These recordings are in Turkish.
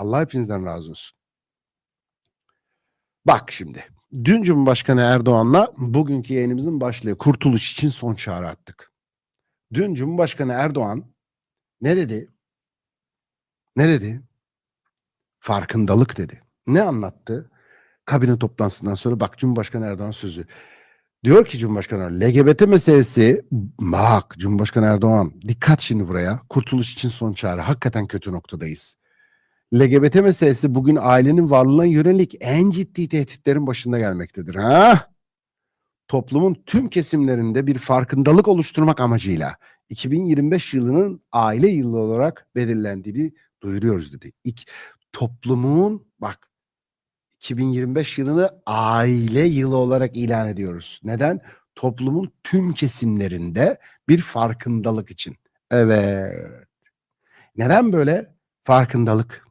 Allah hepinizden razı olsun. Bak şimdi. Dün Cumhurbaşkanı Erdoğan'la bugünkü yayınımızın başlığı kurtuluş için son çağrı attık. Dün Cumhurbaşkanı Erdoğan ne dedi? Ne dedi? Farkındalık dedi. Ne anlattı? Kabine toplantısından sonra bak Cumhurbaşkanı Erdoğan sözü. Diyor ki Cumhurbaşkanı LGBT meselesi bak Cumhurbaşkanı Erdoğan dikkat şimdi buraya. Kurtuluş için son çağrı. Hakikaten kötü noktadayız. LGBT meselesi bugün ailenin varlığına yönelik en ciddi tehditlerin başında gelmektedir. Ha? Toplumun tüm kesimlerinde bir farkındalık oluşturmak amacıyla 2025 yılının aile yılı olarak belirlendiğini duyuruyoruz dedi. İlk toplumun bak 2025 yılını aile yılı olarak ilan ediyoruz. Neden? Toplumun tüm kesimlerinde bir farkındalık için. Evet. Neden böyle? Farkındalık.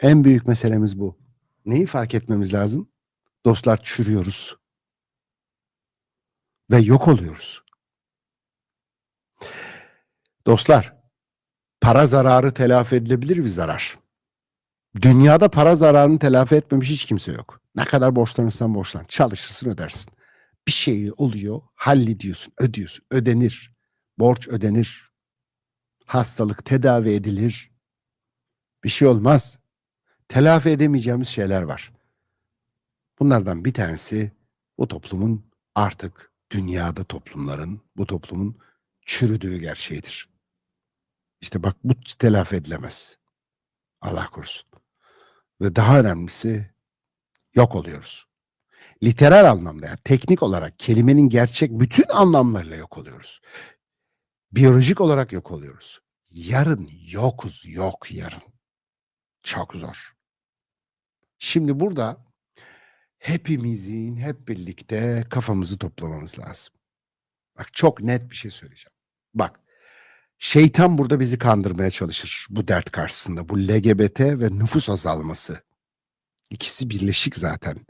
En büyük meselemiz bu. Neyi fark etmemiz lazım? Dostlar çürüyoruz. Ve yok oluyoruz. Dostlar, para zararı telafi edilebilir bir zarar. Dünyada para zararını telafi etmemiş hiç kimse yok. Ne kadar borçlanırsan borçlan. Çalışırsın ödersin. Bir şey oluyor, hallediyorsun, ödüyorsun. Ödenir. Borç ödenir. Hastalık tedavi edilir. Bir şey olmaz. Telafi edemeyeceğimiz şeyler var. Bunlardan bir tanesi bu toplumun artık dünyada toplumların, bu toplumun çürüdüğü gerçeğidir. İşte bak bu telafi edilemez. Allah korusun. Ve daha önemlisi yok oluyoruz. Literal anlamda yani teknik olarak kelimenin gerçek bütün anlamlarıyla yok oluyoruz. Biyolojik olarak yok oluyoruz. Yarın yokuz, yok yarın. Çok zor. Şimdi burada hepimizin hep birlikte kafamızı toplamamız lazım. Bak çok net bir şey söyleyeceğim. Bak şeytan burada bizi kandırmaya çalışır bu dert karşısında. Bu LGBT ve nüfus azalması. İkisi birleşik zaten.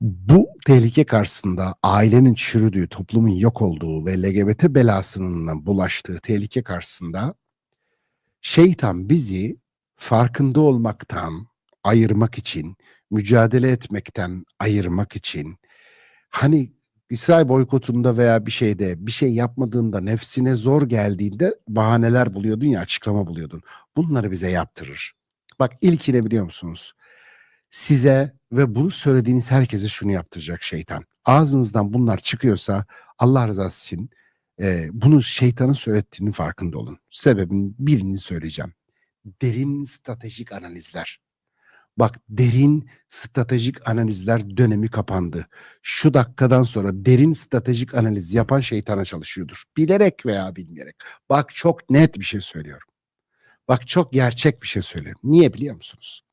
Bu tehlike karşısında ailenin çürüdüğü, toplumun yok olduğu ve LGBT belasının bulaştığı tehlike karşısında şeytan bizi farkında olmaktan ayırmak için, mücadele etmekten ayırmak için hani İsrail boykotunda veya bir şeyde bir şey yapmadığında nefsine zor geldiğinde bahaneler buluyordun ya açıklama buluyordun. Bunları bize yaptırır. Bak ilkine biliyor musunuz? Size ve bunu söylediğiniz herkese şunu yaptıracak şeytan. Ağzınızdan bunlar çıkıyorsa Allah rızası için e, bunu şeytanın söylettiğinin farkında olun. Sebebin birini söyleyeceğim. Derin stratejik analizler. Bak derin stratejik analizler dönemi kapandı. Şu dakikadan sonra derin stratejik analiz yapan şeytana çalışıyordur. Bilerek veya bilmeyerek. Bak çok net bir şey söylüyorum. Bak çok gerçek bir şey söylüyorum. Niye biliyor musunuz?